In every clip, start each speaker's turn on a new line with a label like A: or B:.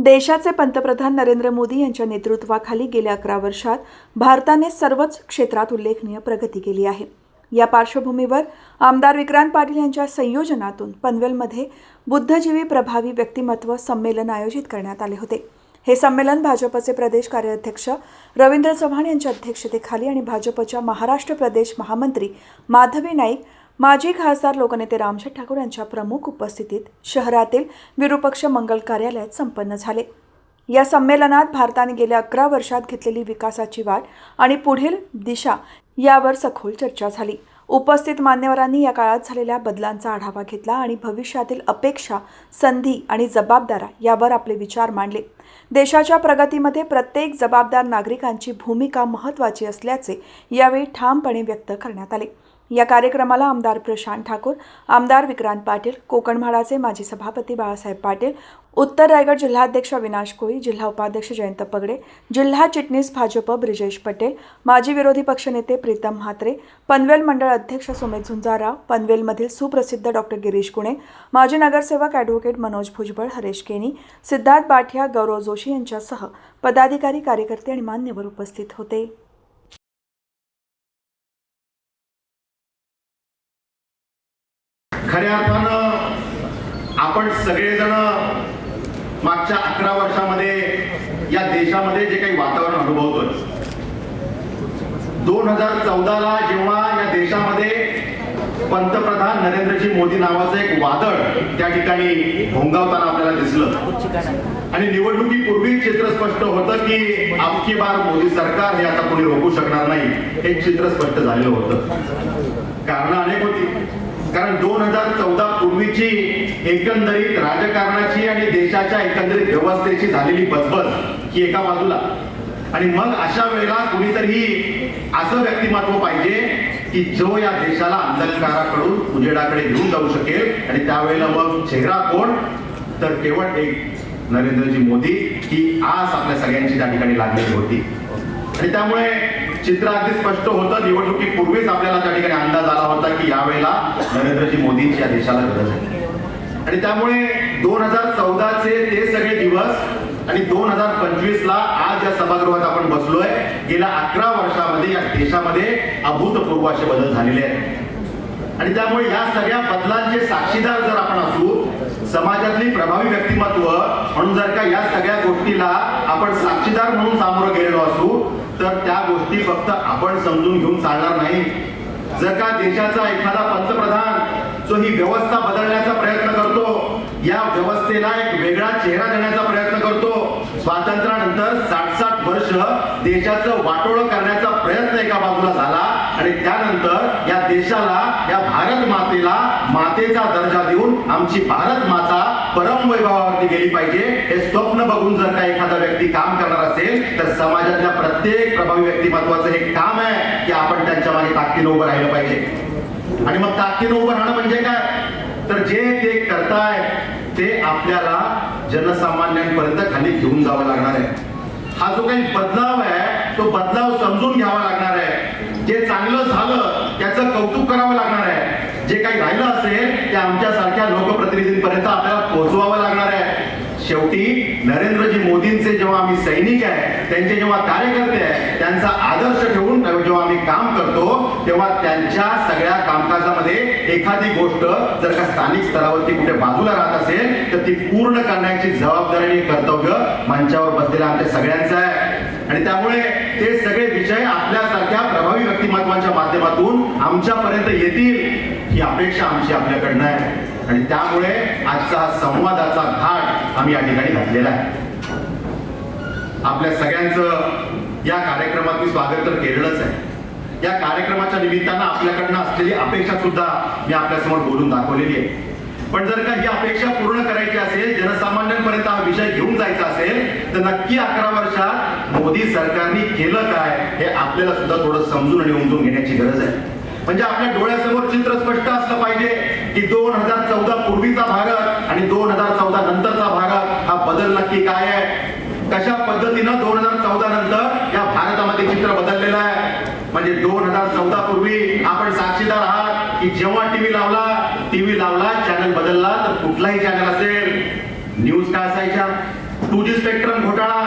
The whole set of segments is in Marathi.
A: देशाचे पंतप्रधान नरेंद्र मोदी यांच्या नेतृत्वाखाली गेल्या अकरा वर्षात भारताने सर्वच क्षेत्रात उल्लेखनीय प्रगती केली आहे. या पार्श्वभूमीवर आमदार विक्रांत पाटील यांच्या संयोजनातून पनवेलमध्ये बुद्धजीवी प्रभावी व्यक्तिमत्व संमेलन आयोजित करण्यात आले होते. हे संमेलन भाजपचे प्रदेश कार्याध्यक्ष रवींद्र चव्हाण यांच्या अध्यक्षतेखाली आणि भाजपच्या महाराष्ट्र प्रदेश महामंत्री माधवी नाईक माजी खासदार लोकनेते रामशेठ ठाकूर यांच्या प्रमुख उपस्थितीत शहरातील विरुपक्ष मंगल कार्यालयात संपन्न झाले. या संमेलनात भारताने गेल्या अकरा वर्षात घेतलेली विकासाची वाट आणि पुढील दिशा यावर सखोल चर्चा झाली. उपस्थित मान्यवरांनी या काळात झालेल्या बदलांचा आढावा घेतला आणि भविष्यातील अपेक्षा संधी आणि जबाबदाऱ्या यावर आपले विचार मांडले. देशाच्या प्रगतीमध्ये प्रत्येक जबाबदार नागरिकांची भूमिका महत्त्वाची असल्याचे यावेळी ठामपणे व्यक्त करण्यात आले. या कार्यक्रमाला आमदार प्रशांत ठाकूर आमदार विक्रांत पाटील कोकण म्हाडाचे माजी सभापती बाळासाहेब पाटील उत्तर रायगड जिल्हाध्यक्ष अविनाश कोळी जिल्हा उपाध्यक्ष जयंत पगडे जिल्हा चिटणीस भाजप ब्रिजेश पटेल माजी विरोधी पक्षनेते प्रीतम म्हात्रे पनवेल मंडळ अध्यक्ष सुमित झुंजाराव पनवेलमधील सुप्रसिद्ध डॉक्टर गिरीश कुणे माजी नगरसेवक ॲडव्होकेट मनोज भुजबळ हरेश केनी सिद्धार्थ बाठिया गौरव जोशी यांच्यासह पदाधिकारी कार्यकर्ते आणि मान्यवर उपस्थित होते.
B: आपण सगळेजण मागच्या अकरा वर्षामध्ये या देशामध्ये जे काही वातावरण अनुभवतोय. दोन हजार चौदाला जेव्हा या देशामध्ये पंतप्रधान नरेंद्रजी मोदी नावाचं एक वादळ त्या ठिकाणी भोंगावताना आपल्याला दिसलं. आणि निवडणुकीपूर्वी चित्र स्पष्ट होतं की आपकी बार मोदी सरकार हे आता कोणी रोखू शकणार नाही हे चित्र स्पष्ट झालेलं होतं. कारण अनेक होती. कारण दोन हजार चौदा पूर्वीची एकंदरीत राजकारणाची आणि देशाच्या एकंदरीत व्यवस्थेची झालेली बसबस ही एका बाजूला. आणि मग अशा वेळेला कुणीतरी असं व्यक्तिमत्व पाहिजे की जो या देशाला अंधकाराकडून उजेडाकडे घेऊन जाऊ शकेल आणि त्यावेळेला मग चेहरा कोण? तर केवळ एक नरेंद्रजी मोदी ही आस आपल्या सगळ्यांची त्या ठिकाणी लागलेली होती. आणि त्यामुळे चित्र अगदी स्पष्ट होतं. निवडणुकीपूर्वीच आपल्याला त्या ठिकाणी अंदाज आला होता की यावेळेला नरेंद्रजी मोदींची या देशाला गरज आहे. आणि त्यामुळे दोन हजार चौदाचे ते सगळे दिवस आणि दोन हजार पंचवीस ला आज या सभागृहात आपण बसलोय. गेल्या अकरा वर्षामध्ये या देशामध्ये अभूतपूर्व असे बदल झालेले आहेत. आणि त्यामुळे या सगळ्या बदलांचे साक्षीदार जर आपण असू समाजातली प्रभावी व्यक्तिमत्व म्हणून जर का या सगळ्या गोष्टीला आपण साक्षीदार म्हणून सामोरं गेलेलो असू तर त्या गोष्टी फक्त आपण समजून घेऊन चालणार नाही. जर का देशाचा एखादा पंतप्रधान जो ही व्यवस्था बदलण्याचा प्रयत्न करतो या व्यवस्थेला एक वेगळा चेहरा देण्याचा प्रयत्न करतो स्वातंत्र्यानंतर साठ साठ वर्ष देशाचं वाटोळं करण्याचा प्रयत्न एका बाजूला झाला आणि त्यानंतर या देशाला भारत मातेला मातेचा दर्जा देऊन आमची भारत माता परम वैभवावरती गेली पाहिजे हे स्वप्न बघून जर का एखादा व्यक्ती काम करणार असेल तर समाजातल्या प्रत्येक प्रभावी व्यक्तिमत्वाचं हे काम आहे की आपण त्यांच्या मागे ताकदीनं उभं राहिलं पाहिजे. आणि मग ताकदीनं उभं राहणं म्हणजे काय? तर जे ते करताय ते आपल्याला जनसामान्यांपर्यंत खाली घेऊन जावं लागणार आहे. हा जो काही बदलाव आहे तो बदलाव समजून घ्यावा लागणार आहे. जे चांगलं झालं त्याचं कौतुक करावं लागणार आहे. जे काही राहिलं असेल ते आमच्या सारख्या लोकप्रतिनिधींपर्यंत आपल्याला पोहोचवावं लागणार आहे. शेवटी नरेंद्रजी मोदींचे जेव्हा आम्ही सैनिक आहे त्यांचे जेव्हा कार्यकर्ते आहे त्यांचा आदर्श ठेवून जेव्हा आम्ही काम करतो तेव्हा त्यांच्या सगळ्या कामकाजामध्ये एखादी गोष्ट जर का स्थानिक स्तरावरती कुठे बाजूला राहत असेल तर ती पूर्ण करण्याची जबाबदारी आणि कर्तव्य मंचावर बसलेल्या आमच्या सगळ्यांचं आहे. आणि त्यामुळे ते सगळे विषय आपल्यासारख्या प्रभावी व्यक्तिमत्वाच्या माध्यमातून आमच्यापर्यंत येतील ही अपेक्षा आमची आपल्याकडनं आहे. आणि त्यामुळे आजचा संवादाचा घाट आम्ही या ठिकाणी घातलेला आहे. आपल्या सगळ्यांचं या कार्यक्रमात मी स्वागत तर केलेलंच आहे. या कार्यक्रमाच्या निमित्तानं आपल्याकडनं असलेली अपेक्षा सुद्धा मी आपल्यासमोर बोलून दाखवलेली आहे. पण जर का ही अपेक्षा पूर्ण करायची असेल जनसामान्यांपर्यंत हा विषय घेऊन जायचा असेल तर नक्की अकरा वर्षात मोदी सरकारने केलं काय हे आपल्याला सुद्धा थोडं समजून आणि उमजून घेण्याची गरज आहे. म्हणजे आपल्या डोळ्यासमोर चित्र स्पष्ट असलं पाहिजे की दोन हजार चौदा पूर्वीचा भारत आणि दोन हजार चौदा नंतरचा भारत हा बदल नक्की काय आहे? कशा पद्धतीनं दोन हजार चौदा नंतर या भारतामध्ये चित्र बदललेलं आहे? म्हणजे दोन हजार चौदा पूर्वी आपण साक्षीदार आहात की जेव्हा टीव्ही लावला टीव्ही लावला चॅनल बदलला तर कुठलाही चॅनल असेल. न्यूज काय असायच्या? टू जी स्पेक्ट्रम घोटाळा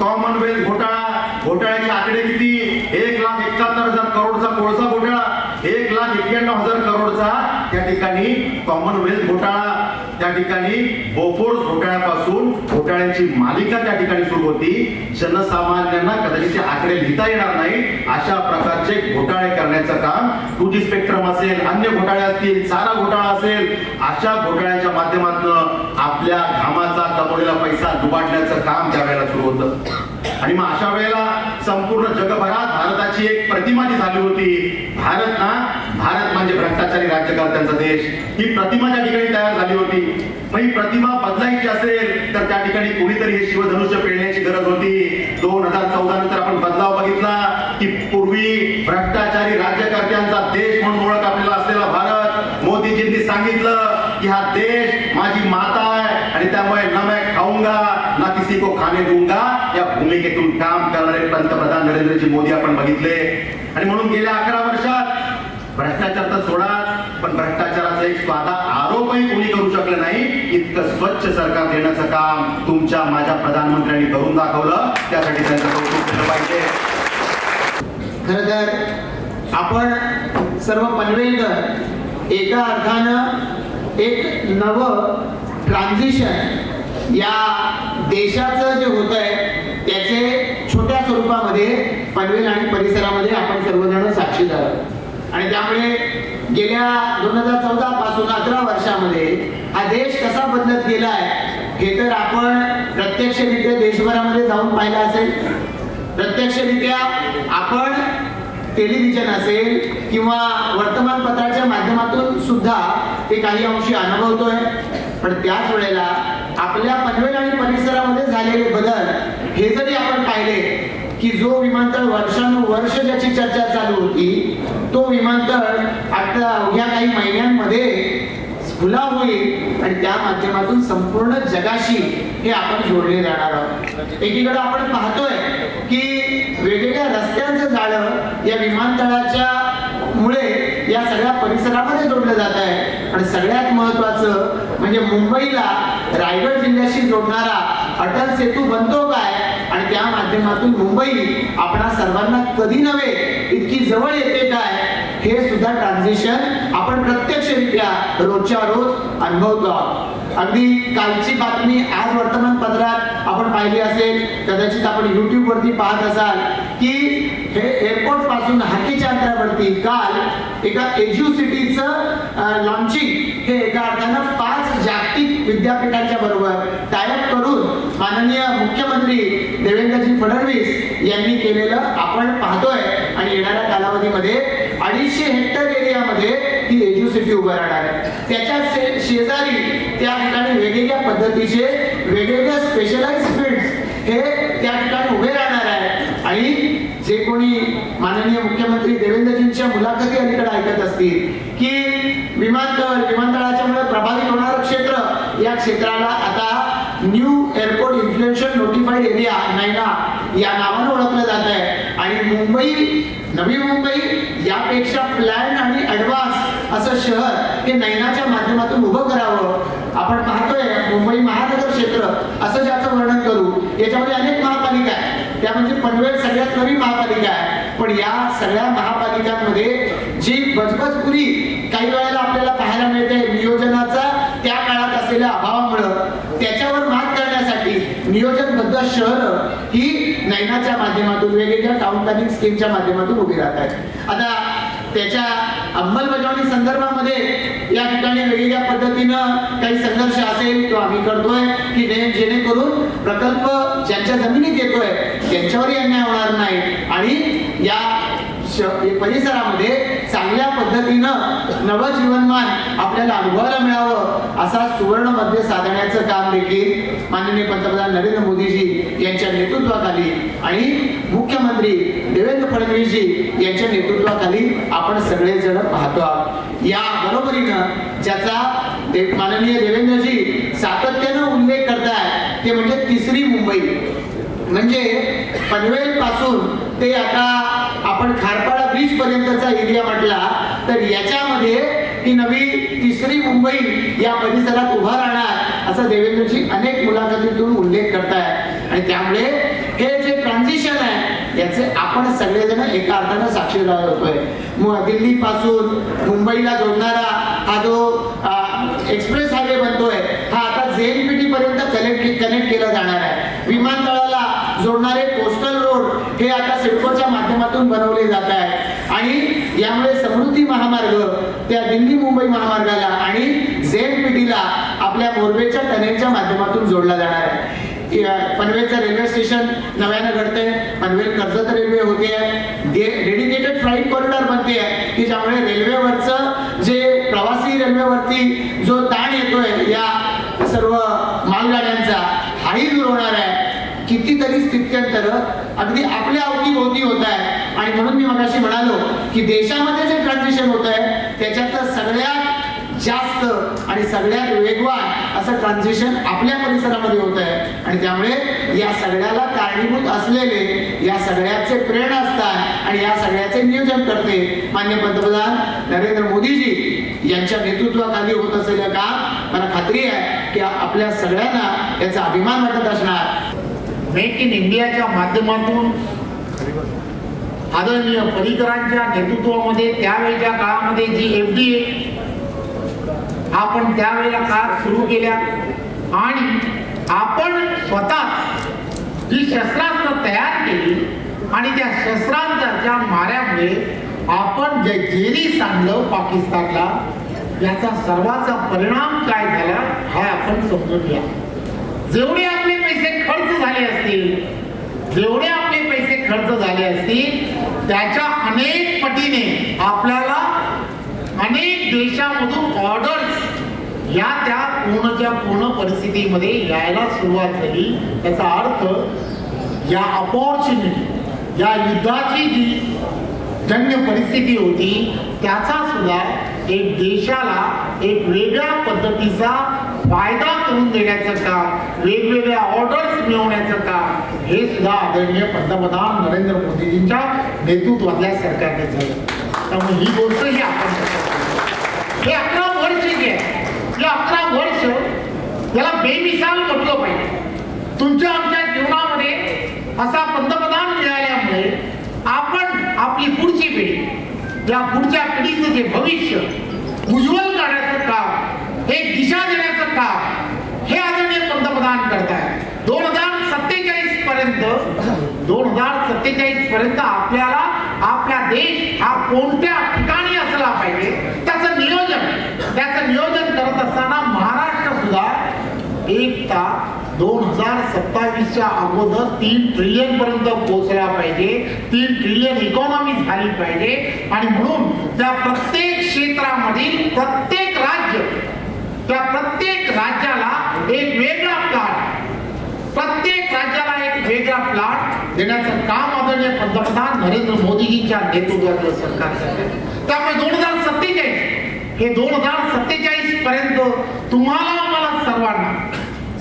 B: कॉमनवेल्थ घोटाळा घोटाळ्याचे आकडे किती? एक लाख एकाहत्तर हजार करोडचा कोळसा घोटाळा एक लाख एक्क्याण्णव हजार करोडचा त्या ठिकाणी कॉमनवेल्थ घोटाळा. त्या ठिकाणी बोफोर्स घोटाळ्यापासून घोटाळ्यांची मालिका त्या ठिकाणी सुरू होती. जनसामान्यांना कदाचित आकडे लिहिता येणार नाही. अशा प्रकारचे घोटाळे करण्याचं काम टू जी स्पेक्ट्रम असेल अन्य घोटाळे असतील चारा घोटाळा असेल अशा घोटाळ्याच्या माध्यमातून आपल्या घामाचा कमवलेला पैसा दुबाडण्याचं काम त्यावेळेला सुरू होतं. आणि मग अशा वेळेला संपूर्ण जगभरात भारताची एक प्रतिमा जी झाली होती भारत ना भारत म्हणजे भ्रष्टाचारी राज्यकर्त्यांचा देश. ही प्रतिमा त्या ठिकाणी तयार झाली होती मग ही प्रतिमा बदलायची असेल तर त्या ठिकाणी कोणीतरी हे शिवधनुष्य पेळण्याची गरज होती दोन हजार चौदा नंतर आपण बदलाव बघितला की पूर्वी भ्रष्टाचारी राज्यकर्त्यांचा देश म्हणून ओळख आपल्याला असलेला भारत मोदीजींनी सांगितलं की हा देश माझी माता आहे आणि त्यामुळे न मैं खाऊंगा ना को खाने दूंगा या भूमिकेतून काम करणारे पंतप्रधान नरेंद्रजी मोदी आपण बघितले. आणि म्हणून गेल्या अकरा वर्षात भ्रष्टाचार तर सोडा पण भ्रष्टाचाराचा एक स्वादा आरोपही कोणी करू शकलं नाही. इतकं स्वच्छ सरकार देण्याचं काम तुमच्या माझ्या प्रधानमंत्र्यांनी करून दाखवलं. त्यासाठी त्यांचं कौतुक केलं पाहिजे.
C: खरं तर आपण सर्व पनवेलकर एका अर्थानं एक नवं ट्रान्झिशन या देशाचं जे होत आहे त्याचे छोट्या स्वरूपामध्ये पनवेल आणि परिसरामध्ये आपण सर्वजण साक्षीदार आणि त्यामुळे गेल्या दोन हजार चौदा पासून अकरा वर्षामध्ये हा देश कसा बदलत गेला आहे हे तर आपण प्रत्यक्षरित्या देशभरामध्ये जाऊन पाहिलं असेल. प्रत्यक्षरित्या आपण टेलिव्हिजन असेल किंवा वर्तमानपत्राच्या माध्यमातून सुद्धा ते काही अंशी अनुभवतोय. पण त्याच वेळेला आपल्या पनवेल आणि परिसरामध्ये झालेले बदल हे जरी आपण पाहिले की जो विमानतळ वर्षानुवर्ष ज्याची चर्चा चालू होती तो विमानतळ आता अवघ्या काही महिन्यांमध्ये खुला होईल आणि त्या माध्यमातून संपूर्ण जगाशी हे आपण जोडले जाणार आहोत. एकीकडे आपण पाहतोय की वेगवेगळ्या रस्त्यांचं जाळं या विमानतळाच्या परिसरामध्ये जोडलं जात आहे. आणि सगळ्यात महत्वाचं म्हणजे मुंबईला रायगड जिल्ह्याशी जोडणारा अटल सेतू बनतो काय? आणि त्या माध्यमातून मुंबई आपणा सर्वांना कधी नव्हे इतकी जवळ येते काय? हे सुद्धा ट्रान्झिशन आपण प्रत्यक्षरित्या रोजच्या रोज अनुभवतो आहोत. अगदी कालची बातमी आज वर्तमानपत्रात आपण पाहिली असेल कदाचित आपण युट्यूबवरती पाहत असाल की हे एअरपोर्टपासून हाकीच्या अंतरावरती काल एका एज्यू सिटीचं लॉन्चिंग हे एका अर्थानं पाच जागतिक विद्यापीठांच्या बरोबर टायअप करून माननीय मुख्यमंत्री देवेंद्रजी फडणवीस यांनी केलेलं आपण पाहतोय. आणि येणाऱ्या कालावधीमध्ये अडीचशे हेक्टर एरियामध्ये ही एज्यू सिटी उभं राहणार आहे. त्याच्या शे- शेजारी त्या ठिकाणी वेगवेगळ्या पद्धतीचे वेगवेगळ्या स्पेशलाइज फील्ड हे त्या ठिकाणी उभे राहणार आहे. आणि जे कोणी माननीय मुख्यमंत्री देवेंद्रजींच्या मुलाखती अलीकडे ऐकत असतील की विमानतळ विमानतळाच्यामुळे प्रभावित होणारं क्षेत्र या क्षेत्राला आता new airport influential notified area NAINA या नावानं ओळखलं जात आहे. आणि मुंबई नवी मुंबई यापेक्षा प्लॅन आणि ऍडव्हान्स असं शहर हे नैनाच्या माध्यमातून उभं करावं. आपण पाहतोय मुंबई महानगर क्षेत्र असं ज्याचं वर्णन करू याच्यामध्ये अनेक महापालिका आहेत. त्या म्हणजे पनवेल सगळ्यात नवी महापालिका आहे. पण या सगळ्या महापालिकांमध्ये जी बजबजपुरी काही वेळेला आपल्याला पाहायला मिळते नियोजनाचा त्या काळात असलेल्या अभावामुळं त्याच्यावर मात करण्यासाठी नियोजनबद्ध शहर ही नैनाच्या माध्यमातून वेगवेगळ्या टाउन प्लॅनिंग स्कीमच्या माध्यमातून उभी राहत आहेत आता त्याच्या अंमलबजावणी संदर्भामध्ये या ठिकाणी वेगवेगळ्या पद्धतीनं काही संघर्ष असेल तो आम्ही करतोय की जेणेकरून प्रकल्प ज्यांच्या जमिनीत येतोय त्यांच्यावरही अन्याय होणार नाही. आणि या परिसरामध्ये चांगल्या पद्धतीनं नवजीवनमान आपल्याला अनुभवायला मिळावं असा सुवर्ण मध्य साधण्याचं काम देखील माननीय पंतप्रधान नरेंद्र मोदीजी यांच्या नेतृत्वाखाली आणि मुख्यमंत्री देवेंद्र फडणवीसजी यांच्या नेतृत्वाखाली आपण सगळेजण पाहतो आहोत. या बरोबरीनं ज्याचा दे- माननीय देवेंद्रजी सातत्यानं उल्लेख करताय ते म्हणजे तिसरी मुंबई. म्हणजे पनवेल पासून ते आता आपण खारपाडा ब्रिज पर्यंतचा एरिया म्हटला तर याच्यामध्ये ती नवी तिसरी मुंबई या परिसरात उभा राहणार असा देवेंद्रजी अनेक मुलाखतीतून उल्लेख करताय. आणि त्यामुळे हे जे ट्रान्झिशन आहे याचे आपण सगळेजण एका अर्थानं साक्षीदार होतोय दिल्ली दिल्लीपासून मुंबईला जोडणारा हा जो एक्सप्रेस हायवे बनतोय हा आता जेएनपीटी पर्यंत कनेक्ट कनेक्ट केला जाणार आहे. विमानतळाला जोडणारे कोस्टल रोड हे आता सिडकोच्या माध्यमातून बनवले जात आहे. आणि यामुळे समृद्धी महामार्ग त्या दिल्ली मुंबई महामार्गाला आणि जेएनपीटीला आपल्या मोरबेच्या टनेलच्या माध्यमातून जोडला जाणार आहे. पनवेलचं रेल्वे स्टेशन नव्यानं घडतंय. पनवेल कर्जत रेल्वे होते. आहे डेडिकेटेड फ्लाईट कॉरिडॉर बनते. आहे की ज्यामुळे रेल्वेवरचं जे प्रवासी रेल्वेवरती जो ताण येतोय या सर्व मालगाड्यांचा हाही दूर होणार आहे. कितीतरी स्थित्यंतर अगदी आपल्या अवतीभोवती होत आहे आणि म्हणून मी मगाशी म्हणालो की देशामध्ये जे ट्रान्झिशन होत आहे त्याच्यातलं सगळ्यात जास्त आणि सगळ्यात वेगवान असं ट्रान्झिशन आपल्या परिसरामध्ये होत आहे आणि त्यामुळे या सगळ्याला कारणीभूत असलेले या सगळ्याचे प्रेरणा असतात आणि या सगळ्याचे नियोजन करते. मान्य पंतप्रधान नरेंद्र मोदीजी यांच्या नेतृत्वाखाली होत असलेलं काम मला खात्री आहे की आपल्या सगळ्यांना याचा अभिमान वाटत असणार.
D: मेक इन इंडियाच्या माध्यमातून आदरणीय परिकरांच्या नेतृत्वामध्ये त्यावेळेच्या काळामध्ये जी एफ डी ए आपण त्यावेळेला काळ सुरू केल्या आणि आपण स्वतः जी शस्त्रास्त्र तयार केली आणि त्या शस्त्रांच्या माऱ्यामुळे आपण जे जेरी सांगलं पाकिस्तानला याचा सर्वाचा परिणाम काय झाला हा आपण समजून घ्या. जेवढे झाले असतील जेवढे आपले पैसे खर्च झाले असतील त्याच्या अनेक पटीने आपल्याला अनेक देशामधून ऑर्डर्स या त्या पूर्णच्या पूर्ण परिस्थितीमध्ये यायला सुरुवात झाली. त्याचा अर्थ या अपॉर्च्युनिटी या युद्धाची जी जन्य परिस्थिती होती त्याचा सुद्धा एक देशाला एक वेगळ्या पद्धतीचा फायदा करून देण्याचं काम वेगवेगळ्या ऑर्डर्स मिळवण्याचं काम हे सुद्धा आदरणीय पंतप्रधान नरेंद्र मोदीजींच्या नेतृत्वातल्या सरकारने झालं. त्यामुळे ही गोष्टही आपण हे अकरा वर्ष जे आहे हे अकरा वर्ष याला बेमिसाल म्हटलं पाहिजे. तुमच्या आमच्या जीवनामध्ये असा पंतप्रधान मिळाल्यामुळे आपण आपली पुढची पिढी या पुढच्या पिढीचं जे भविष्य उज्ज्वल करण्याचं काम हे दिशा देण्याचं काम हे आदरणीय पंतप्रधान करतायत. दोन हजार सत्तेचाळीस पर्यंत दोन हजार सत्तेचाळीस पर्यंत आपल्याला आपला देश हा कोणत्या ठिकाणी असला पाहिजे त्याचं नियोजन त्याचं नियोजन करत असताना महाराष्ट्र सुद्धा एकता दोन हजार सत्तावीसच्या अगोदर तीन ट्रिलियन पर्यंत पोहोचला पाहिजे तीन ट्रिलियन इकॉनॉमी झाली पाहिजे. आणि म्हणून त्या प्रत्येक क्षेत्रामधील प्रत्येक राज्य त्या प्रत्येक राज्याला एक वेगळा प्लॅन प्रत्येक राज्याला एक वेगळा प्लॅन देण्याचं काम आदरणीय पंतप्रधान नरेंद्र मोदीजींच्या नेतृत्वातील सरकार करते. त्यामुळे दोन हजार सत्तेचाळीस हे दोन हजार सत्तेचाळीस पर्यंत तुम्हाला आम्हाला सर्वांना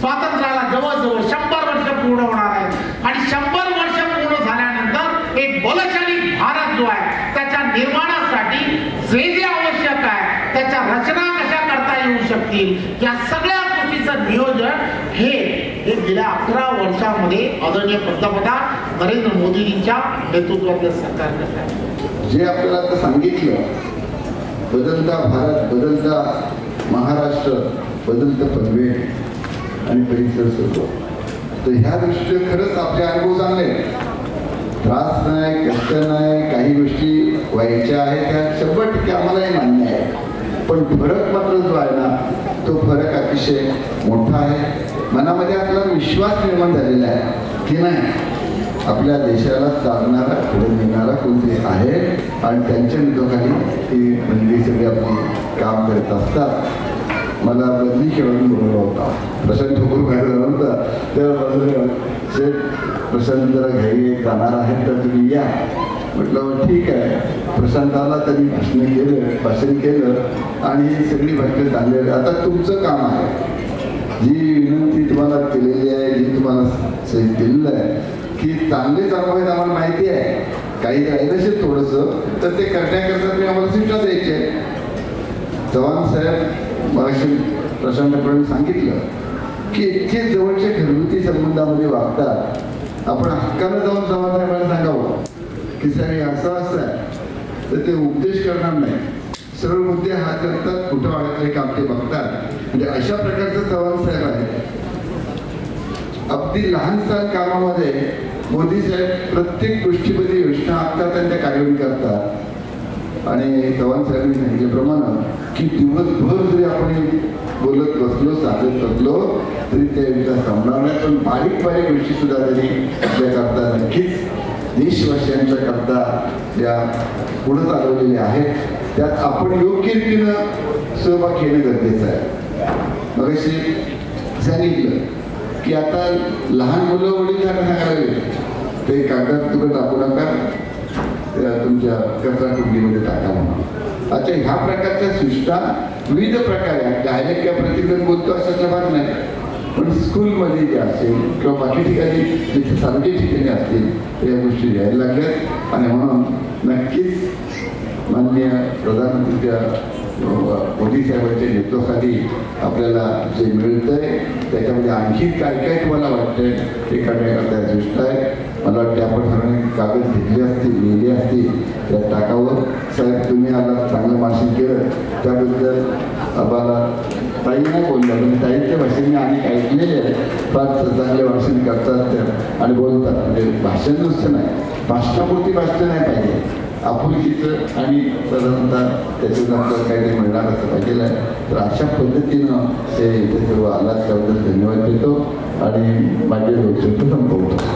D: स्वातंत्र्याला जवळजवळ शंभर वर्ष पूर्ण होणार आहे. आणि शंभर वर्ष पूर्ण झाल्यानंतर एक बलशाली भारत जो आहे त्याच्या निर्माणासाठी जे जे आवश्यक आहे त्याच्या रचना शकतील या सगळ्या गोष्टीचं नियोजन हे हे गेल्या अकरा वर्षामध्ये आदरणीय पंतप्रधान नरेंद्र मोदीजींच्या नेतृत्वातल्या सरकारने
E: जे आपल्याला आता सांगितलं बदलता भारत बदलता महाराष्ट्र बदलतं पनवेल आणि परिसर सर्व तर ह्या दृष्टीने खरंच आपले अनुभव चांगले त्रास नाही कष्ट नाही काही गोष्टी व्हायच्या आहेत त्या शंभर टक्के आम्हालाही मान्य आहे पण फरक मात्र जो आहे ना तो फरक अतिशय मोठा आहे. मनामध्ये आपला विश्वास निर्माण झालेला आहे की नाही? आपल्या देशाला चालणारा पुढे नेणारा कोणते आहे आणि त्यांच्या निधोखाली ती मंदिर सगळी आपली काम करत असतात. मला बदली खेळून बोलवला होता. प्रशांत ठोकूर बाहेर झाला होता तेव्हा माझं शेठ प्रशांत जरा घरी जाणार आहेत तर तुम्ही या. म्हटलं ठीक आहे. प्रशांताला त्यांनी भाषण केलं भाषण केलं आणि सगळी भाषणं चाललेली आता तुमचं काम आहे. जी विनंती तुम्हाला केलेली आहे जी तुम्हाला दिलेलं आहे की चांगले चालू आहेत आम्हाला माहिती आहे. काही राहिलं असेल थोडंसं तर ते करण्याकरता तुम्ही आम्हाला सूचना द्यायची आहे. चव्हाण साहेब मग प्रशांतपणे सांगितलं की इतके जवळच्या घरगुती संबंधामध्ये वागतात. आपण हक्कानं जाऊन समाजाला सांगावं? की साहेब असं असं आहे. तर ते उपदेश करणार नाही. सरळ मुद्दे हा करतात कुठं अडकले काम ते बघतात. म्हणजे अशा प्रकारचं चव्हाण साहेब आहे अगदी लहानसा कामामध्ये मोदी साहेब प्रत्येक गोष्टीमध्ये योजना आखतात आणि त्या कार्यान्वित करतात. आणि चव्हाण साहेबांनी सांगितल्याप्रमाणे की दिवसभर जरी आपण बोलत बसलो साधत बसलो तरी त्या योजना संपणार नाही. पण बारीक बारीक गोष्टी सुद्धा त्यांनी आपल्या करता नक्कीच. देशवासियांच्या करता त्या पुढे चालवलेल्या आहेत. त्यात आपण योग्य रीतीनं सहभाग घेणं गरजेचं आहे. मग सांगितलं की आता लहान मुलं वडील त्यांना सांगायला ते कागदात तुकडे टाकू नका. तुमच्या कचरा कुंडीमध्ये टाका म्हणून. अच्छा ह्या प्रकारच्या सृष्टा विविध प्रकारे डायरेक्ट किंवा प्रतिक्रिया बोलतो अशातला भाग नाही. पण स्कूलमध्ये जे असेल किंवा बाकी ठिकाणी जिथे सारखे ठिकाणी असतील या गोष्टी घ्यायला लागल्यात. आणि म्हणून नक्कीच माननीय प्रधानमंत्रीच्या मोदी साहेबांच्या नेतृत्वाखाली आपल्याला जे मिळतंय त्याच्यामध्ये आणखी काय काय तुम्हाला वाटतंय ते करण्याकरता दृष्ट आहे मला वाटते आपण सगळ्यांनी कागद घेतले असतील लिहिले असतील त्या टाकावर साहेब तुम्ही आला चांगलं भाषण केलं. त्याबद्दल आम्हाला ताई नाही बोलल्या पण ताईच्या भाषेने आम्ही ऐकलेले आहे. फार चांगले भाषण करतात त्या आणि बोलतात. म्हणजे भाषण नुसतं नाही. भाषणापुरती भाषण नाही पाहिजे. आपुलकीचं आणि साधारणतः त्याच्यातून आपल्याला काहीतरी मिळणार असं पाहिजे आहे. तर अशा पद्धतीनं ते इथे सर्व आलात त्याबद्दल धन्यवाद देतो. आणि माझे वक्तव्य संपवतो.